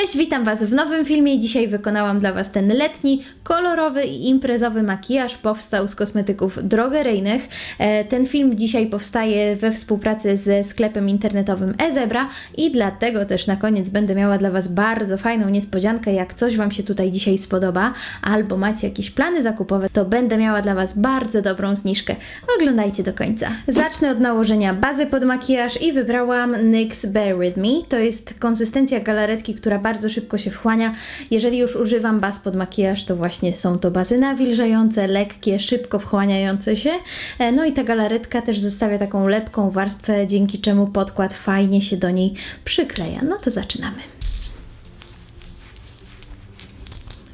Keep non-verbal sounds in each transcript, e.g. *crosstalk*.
Cześć, witam Was w nowym filmie. Dzisiaj wykonałam dla Was ten letni, kolorowy i imprezowy makijaż. Powstał z kosmetyków drogeryjnych. E, Ten film dzisiaj powstaje we współpracy ze sklepem internetowym eZebra i dlatego też na koniec będę miała dla Was bardzo fajną niespodziankę. Jak coś Wam się tutaj dzisiaj spodoba albo macie jakieś plany zakupowe, to będę miała dla Was bardzo dobrą zniżkę. Oglądajcie do końca. Zacznę od nałożenia bazy pod makijaż i wybrałam NYX Bear With Me. To jest konsystencja galaretki, która bardzo szybko się wchłania. Jeżeli już używam baz pod makijaż, to właśnie są to bazy nawilżające, lekkie, szybko wchłaniające się. E, No i ta galaretka też zostawia taką lepką warstwę, dzięki czemu podkład fajnie się do niej przykleja. No to zaczynamy.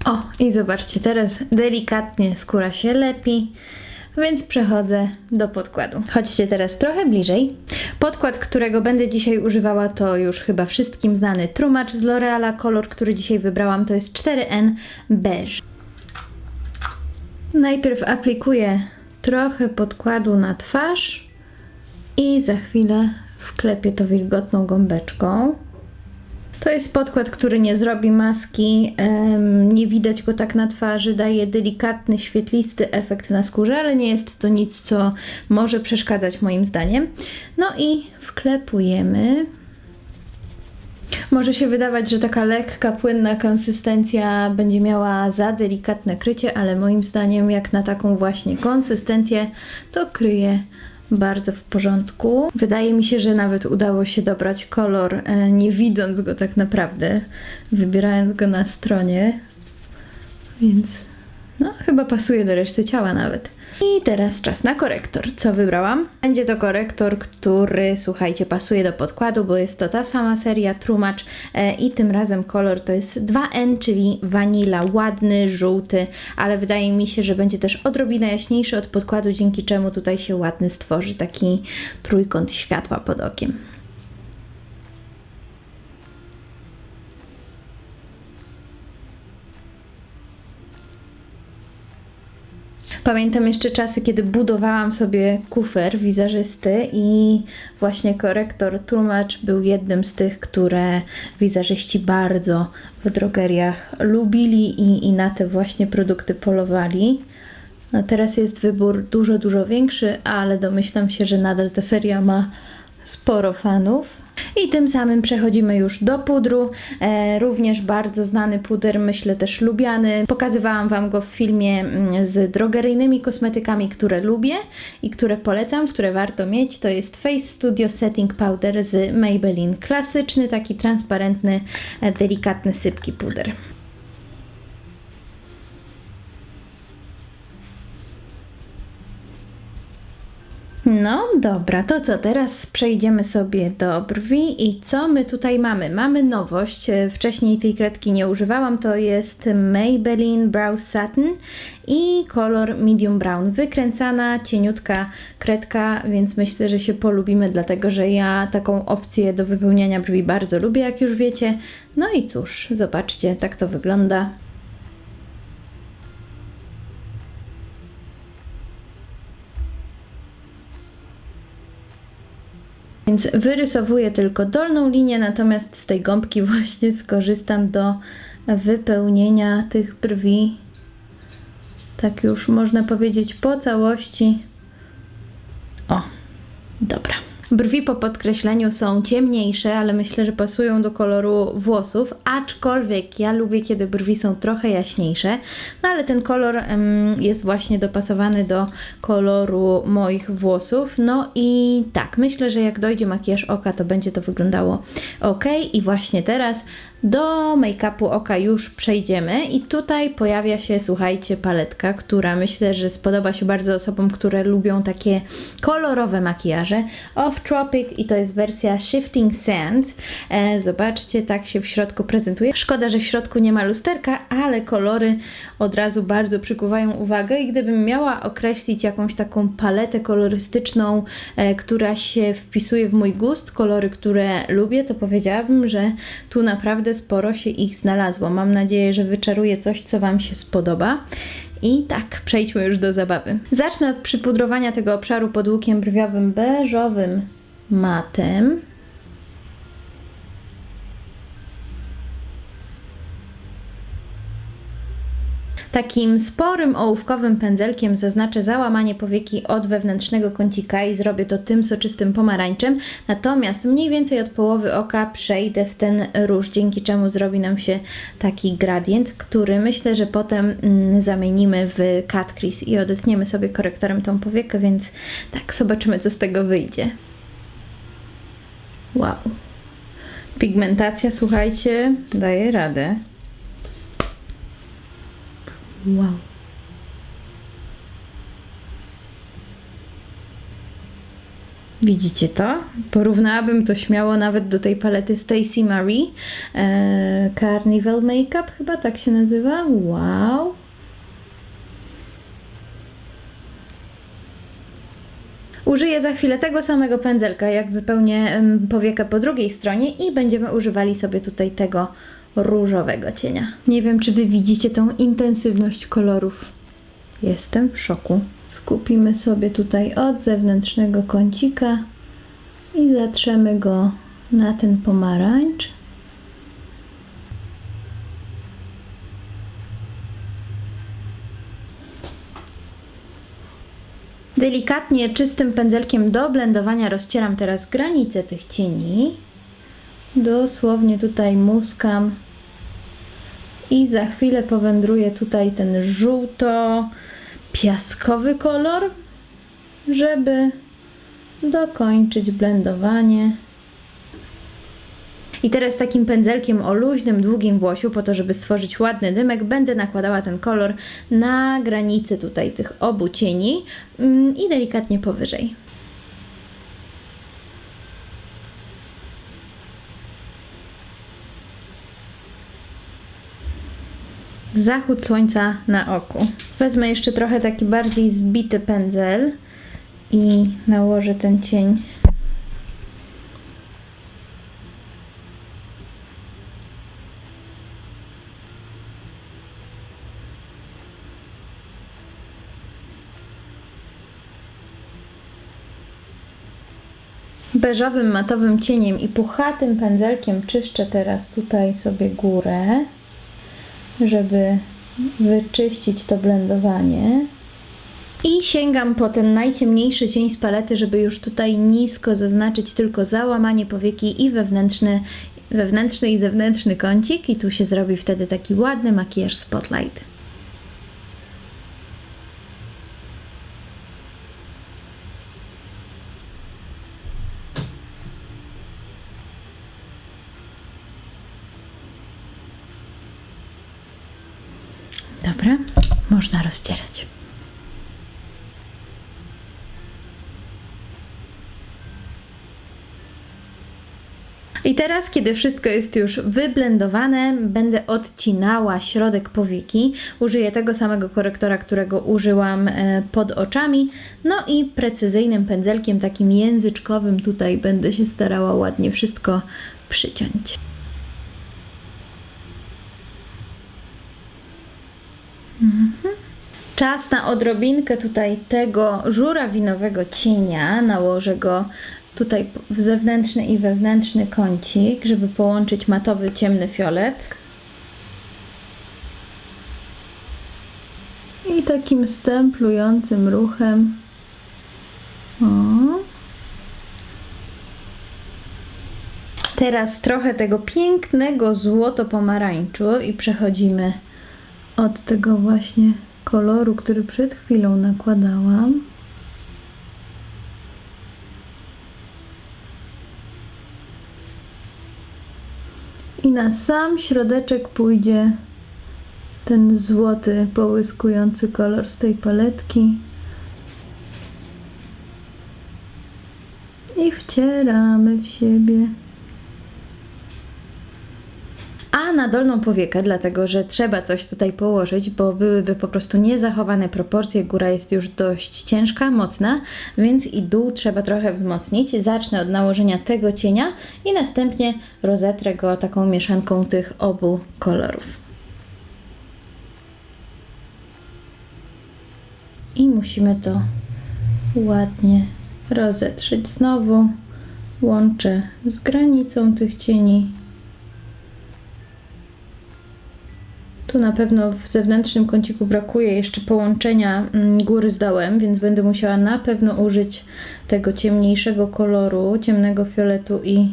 O, i zobaczcie, teraz delikatnie skóra się lepi, więc przechodzę do podkładu. Chodźcie teraz trochę bliżej. Podkład, którego będę dzisiaj używała, to już chyba wszystkim znany trumacz z L'Oreala. Kolor, który dzisiaj wybrałam, to jest 4N Beige. Najpierw aplikuję trochę podkładu na twarz i za chwilę wklepię to wilgotną gąbeczką. To jest podkład, który nie zrobi maski, nie widać go tak na twarzy, daje delikatny, świetlisty efekt na skórze, ale nie jest to nic, co może przeszkadzać moim zdaniem. No i wklepujemy. Może się wydawać, że taka lekka, płynna konsystencja będzie miała za delikatne krycie, ale moim zdaniem, jak na taką właśnie konsystencję, to kryje bardzo w porządku. Wydaje mi się, że nawet udało się dobrać kolor, e, nie widząc go tak naprawdę, wybierając go na stronie. Więc no, chyba pasuje do reszty ciała nawet. I teraz czas na korektor. Co wybrałam? Będzie to korektor, który, słuchajcie, pasuje do podkładu, bo jest to ta sama seria Trumacz e, i tym razem kolor to jest 2N, czyli wanila, ładny, żółty, ale wydaje mi się, że będzie też odrobinę jaśniejszy od podkładu, dzięki czemu tutaj się ładny stworzy taki trójkąt światła pod okiem. Pamiętam jeszcze czasy, kiedy budowałam sobie kufer wizerzysty i właśnie korektor tłumacz był jednym z tych, które wizerzysci bardzo w drogeriach lubili i, i na te właśnie produkty polowali. A teraz jest wybór dużo, dużo większy, ale domyślam się, że nadal ta seria ma sporo fanów. I tym samym przechodzimy już do pudru. E, również bardzo znany puder, myślę też lubiany. Pokazywałam Wam go w filmie mm, z drogeryjnymi kosmetykami, które lubię i które polecam, które warto mieć. To jest Face Studio Setting Powder z Maybelline. Klasyczny, taki transparentny, e, delikatny, sypki puder. No dobra, to co, teraz przejdziemy sobie do brwi i co my tutaj mamy? Mamy nowość, e, wcześniej tej kredki nie używałam, to jest Maybelline Brow Satin i kolor medium brown. Wykręcana, cieniutka kredka, więc myślę, że się polubimy, dlatego że ja taką opcję do wypełniania brwi bardzo lubię, jak już wiecie. No i cóż, zobaczcie, tak to wygląda. Więc wyrysowuję tylko dolną linię, natomiast z tej gąbki *laughs* właśnie skorzystam do wypełnienia tych brwi. Tak już można powiedzieć po całości. O, dobra. Brwi po podkreśleniu są ciemniejsze, ale myślę, że pasują do koloru włosów, aczkolwiek ja lubię, kiedy brwi są trochę jaśniejsze, no ale ten kolor jest właśnie dopasowany do koloru moich włosów. No i tak, myślę, że jak dojdzie makijaż oka, to będzie to wyglądało ok. I właśnie teraz do make-upu oka już przejdziemy i tutaj pojawia się, słuchajcie, paletka, która myślę, że spodoba się bardzo osobom, które lubią takie kolorowe makijaże. Off Tropic i to jest wersja Shifting Sand. E, zobaczcie, tak się w środku prezentuje. Szkoda, że w środku nie ma lusterka, ale kolory od razu bardzo przykuwają uwagę i gdybym miała określić jakąś taką paletę kolorystyczną, e, która się wpisuje w mój gust, kolory, które lubię, to powiedziałabym, że tu naprawdę sporo się ich znalazło. Mam nadzieję, że wyczaruję coś, co Wam się spodoba. I tak, przejdźmy już do zabawy. Zacznę od przypudrowania tego obszaru pod łukiem brwiowym beżowym matem. Takim sporym ołówkowym pędzelkiem zaznaczę załamanie powieki od wewnętrznego kącika i zrobię to tym soczystym pomarańczem. Natomiast mniej więcej od połowy oka przejdę w ten róż, dzięki czemu zrobi nam się taki gradient, który myślę, że potem mm, zamienimy w cut crease i odetniemy sobie korektorem tą powiekę, więc tak, zobaczymy co z tego wyjdzie. Wow. Pigmentacja, słuchajcie, daje radę. Wow. Widzicie to? Porównałabym to śmiało nawet do tej palety Stacy Marie. E, Carnival Makeup chyba tak się nazywa. Wow. Użyję za chwilę tego samego pędzelka, jak wypełnię powiekę po drugiej stronie i będziemy używali sobie tutaj tego różowego cienia. Nie wiem, czy Wy widzicie tą intensywność kolorów. Jestem w szoku. Skupimy sobie tutaj od zewnętrznego kącika i zatrzemy go na ten pomarańcz. Delikatnie, czystym pędzelkiem do blendowania rozcieram teraz granice tych cieni. Dosłownie tutaj muskam i za chwilę powędruje tutaj ten żółto-piaskowy kolor, żeby dokończyć blendowanie. I teraz takim pędzelkiem o luźnym, długim włosiu, po to, żeby stworzyć ładny dymek, będę nakładała ten kolor na granicy tutaj tych obu cieni mm, i delikatnie powyżej. Zachód słońca na oku. Wezmę jeszcze trochę taki bardziej zbity pędzel i nałożę ten cień beżowym matowym cieniem i puchatym pędzelkiem czyszczę teraz tutaj sobie górę, żeby wyczyścić to blendowanie. I sięgam po ten najciemniejszy cień z palety, żeby już tutaj nisko zaznaczyć tylko załamanie powieki i wewnętrzny, wewnętrzny i zewnętrzny kącik. I tu się zrobi wtedy taki ładny makijaż spotlight. Można rozcierać. I teraz, kiedy wszystko jest już wyblendowane, będę odcinała środek powieki. Użyję tego samego korektora, którego użyłam e, pod oczami. No i precyzyjnym pędzelkiem, takim języczkowym, tutaj będę się starała ładnie wszystko przyciąć. Czas na odrobinkę tutaj tego żurawinowego cienia. Nałożę go tutaj w zewnętrzny i wewnętrzny kącik, żeby połączyć matowy ciemny fiolet. I takim stemplującym ruchem. O. Teraz trochę tego pięknego złoto-pomarańczu i przechodzimy od tego właśnie koloru, który przed chwilą nakładałam. I na sam środeczek pójdzie ten złoty, połyskujący kolor z tej paletki. I wcieramy w siebie. A na dolną powiekę, dlatego że trzeba coś tutaj położyć, bo byłyby po prostu niezachowane proporcje. Góra jest już dość ciężka, mocna, więc i dół trzeba trochę wzmocnić. Zacznę od nałożenia tego cienia i następnie rozetrę go taką mieszanką tych obu kolorów. I musimy to ładnie rozetrzeć. Znowu łączę z granicą tych cieni Tu na pewno w zewnętrznym kąciku brakuje jeszcze połączenia mm, góry z dołem, więc będę musiała na pewno użyć tego ciemniejszego koloru, ciemnego fioletu i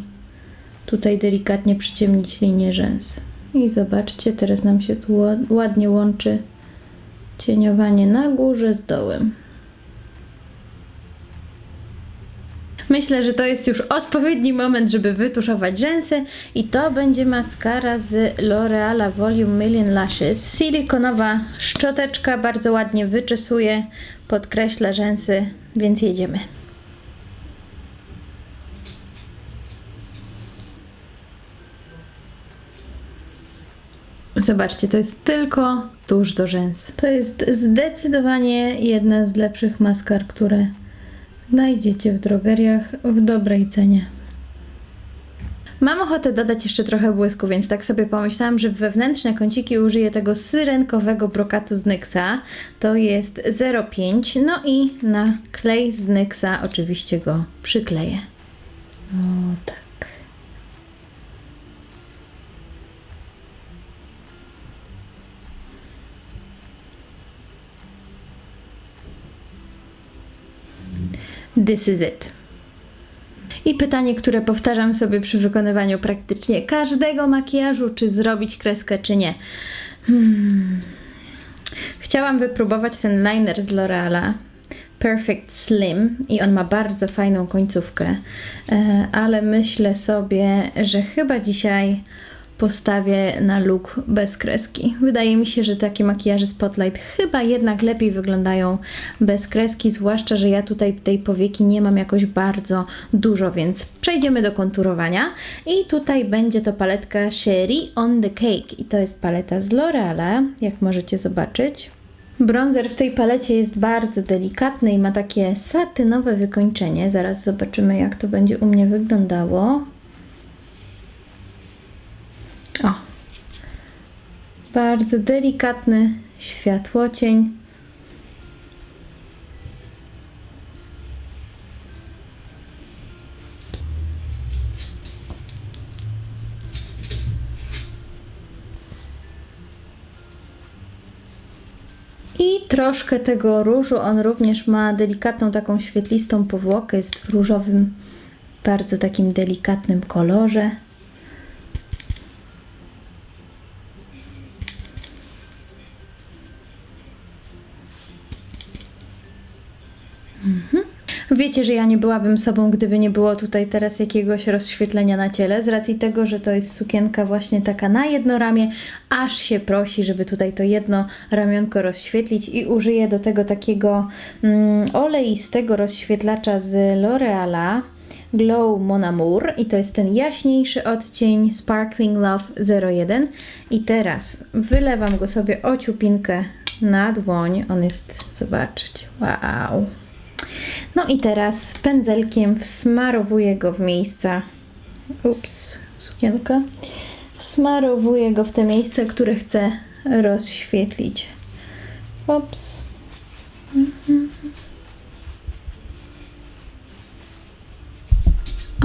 tutaj delikatnie przyciemnić linię rzęs. I zobaczcie, teraz nam się tu ład- ładnie łączy cieniowanie na górze z dołem. Myślę, że to jest już odpowiedni moment, żeby wytuszować rzęsy i to będzie maskara z L'Oreala Volume Million Lashes. Silikonowa szczoteczka bardzo ładnie wyczesuje, podkreśla rzęsy, więc jedziemy. Zobaczcie, to jest tylko tuż do rzęs. To jest zdecydowanie jedna z lepszych maskar, które znajdziecie w drogeriach w dobrej cenie. Mam ochotę dodać jeszcze trochę błysku, więc tak sobie pomyślałam, że w wewnętrzne kąciki użyję tego syrenkowego brokatu z Nyxa. To jest 0,5. No i na klej z Nyxa oczywiście go przykleję. O tak. This is it. I pytanie, które powtarzam sobie przy wykonywaniu praktycznie każdego makijażu, czy zrobić kreskę, czy nie. Hmm. Chciałam wypróbować ten liner z L'Oreala. Perfect Slim i on ma bardzo fajną końcówkę, e, ale myślę sobie, że chyba dzisiaj postawię na look bez kreski. Wydaje mi się, że takie makijaże Spotlight chyba jednak lepiej wyglądają bez kreski, zwłaszcza, że ja tutaj tej powieki nie mam jakoś bardzo dużo, więc przejdziemy do konturowania i tutaj będzie to paletka Sherry on the Cake i to jest paleta z L'Oreala, jak możecie zobaczyć. Bronzer w tej palecie jest bardzo delikatny i ma takie satynowe wykończenie. Zaraz zobaczymy, jak to będzie u mnie wyglądało. O. Bardzo delikatny światłocień. I troszkę tego różu. On również ma delikatną taką świetlistą powłokę. Jest w różowym, bardzo takim delikatnym kolorze. Wiecie, że ja nie byłabym sobą, gdyby nie było tutaj teraz jakiegoś rozświetlenia na ciele, z racji tego, że to jest sukienka właśnie taka na jedno ramię, aż się prosi, żeby tutaj to jedno ramionko rozświetlić i użyję do tego takiego mm, oleistego rozświetlacza z L'Oreala. Glow Mon Amour i to jest ten jaśniejszy odcień Sparkling Love 01 i teraz wylewam go sobie ociupinkę na dłoń, on jest, zobaczcie, wow, no i teraz pędzelkiem wsmarowuję go w miejsca. Ups, sukienka. Wsmarowuję go w te miejsca, które chcę rozświetlić. Ups.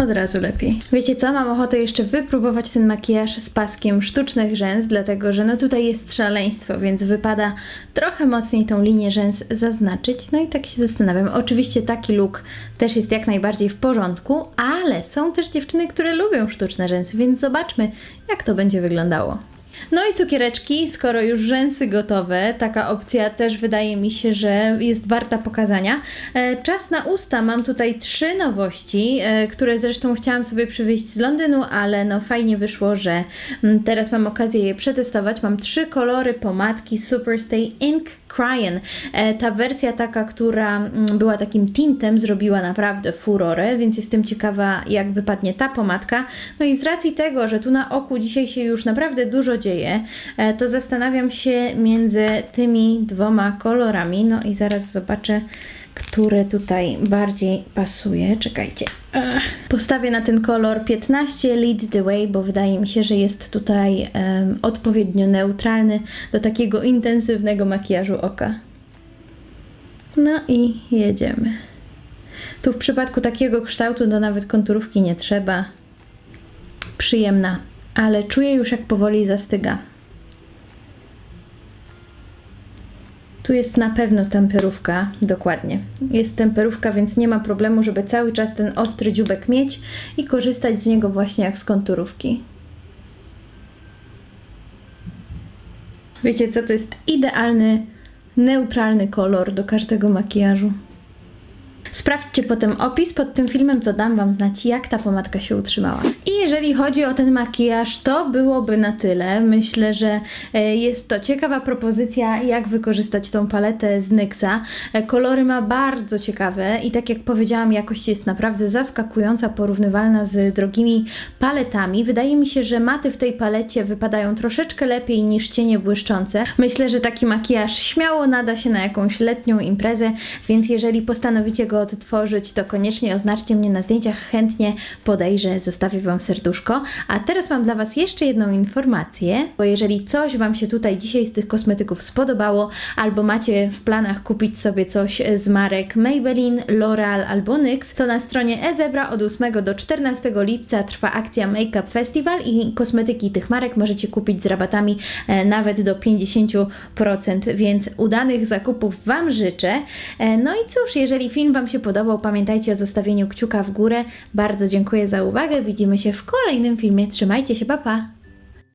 Od razu lepiej. Wiecie co? Mam ochotę jeszcze wypróbować ten makijaż z paskiem sztucznych rzęs, dlatego że no tutaj jest szaleństwo, więc wypada trochę mocniej tą linię rzęs zaznaczyć. No i tak się zastanawiam. Oczywiście taki look też jest jak najbardziej w porządku, ale są też dziewczyny, które lubią sztuczne rzęsy, więc zobaczmy, jak to będzie wyglądało. No i cukiereczki, skoro już rzęsy gotowe, taka opcja też wydaje mi się, że jest warta pokazania. E, czas na usta, mam tutaj trzy nowości, e, które zresztą chciałam sobie przywieźć z Londynu, ale no fajnie wyszło, że mm, teraz mam okazję je przetestować. Mam trzy kolory pomadki Superstay Ink E, ta wersja taka, która mm, była takim tintem, zrobiła naprawdę furorę, więc jestem ciekawa, jak wypadnie ta pomadka. No i z racji tego, że tu na oku dzisiaj się już naprawdę dużo dzieje, e, to zastanawiam się między tymi dwoma kolorami. No i zaraz zobaczę, który tutaj bardziej pasuje. Czekajcie. Ech. Postawię na ten kolor 15 Lead the Way, bo wydaje mi się, że jest tutaj em, odpowiednio neutralny do takiego intensywnego makijażu oka. No i jedziemy. Tu w przypadku takiego kształtu to nawet konturówki nie trzeba. Przyjemna, ale czuję już jak powoli zastyga. Tu jest na pewno temperówka, dokładnie. Jest temperówka, więc nie ma problemu, żeby cały czas ten ostry dziubek mieć i korzystać z niego właśnie jak z konturówki. Wiecie co, to jest idealny, neutralny kolor do każdego makijażu. Sprawdźcie potem opis pod tym filmem, to dam Wam znać, jak ta pomadka się utrzymała. I jeżeli chodzi o ten makijaż, to byłoby na tyle. Myślę, że e, jest to ciekawa propozycja, jak wykorzystać tą paletę z NYXa. E, Kolory ma bardzo ciekawe i tak jak powiedziałam, jakość jest naprawdę zaskakująca, porównywalna z drogimi paletami. Wydaje mi się, że maty w tej palecie wypadają troszeczkę lepiej niż cienie błyszczące. Myślę, że taki makijaż śmiało nada się na jakąś letnią imprezę, więc jeżeli postanowicie go odtworzyć, to koniecznie oznaczcie mnie na zdjęciach, chętnie podejrzę, zostawię Wam serduszko. A teraz mam dla Was jeszcze jedną informację, bo jeżeli coś Wam się tutaj dzisiaj z tych kosmetyków spodobało, albo macie w planach kupić sobie coś z marek Maybelline, L'Oreal albo NYX, to na stronie eZebra od 8 do 14 lipca trwa akcja Makeup Festival i kosmetyki tych marek możecie kupić z rabatami e, nawet do 50%, więc udanych zakupów Wam życzę. E, No i cóż, jeżeli film Wam się podobał, pamiętajcie o zostawieniu kciuka w górę. Bardzo dziękuję za uwagę. Widzimy się w kolejnym filmie. Trzymajcie się, pa pa!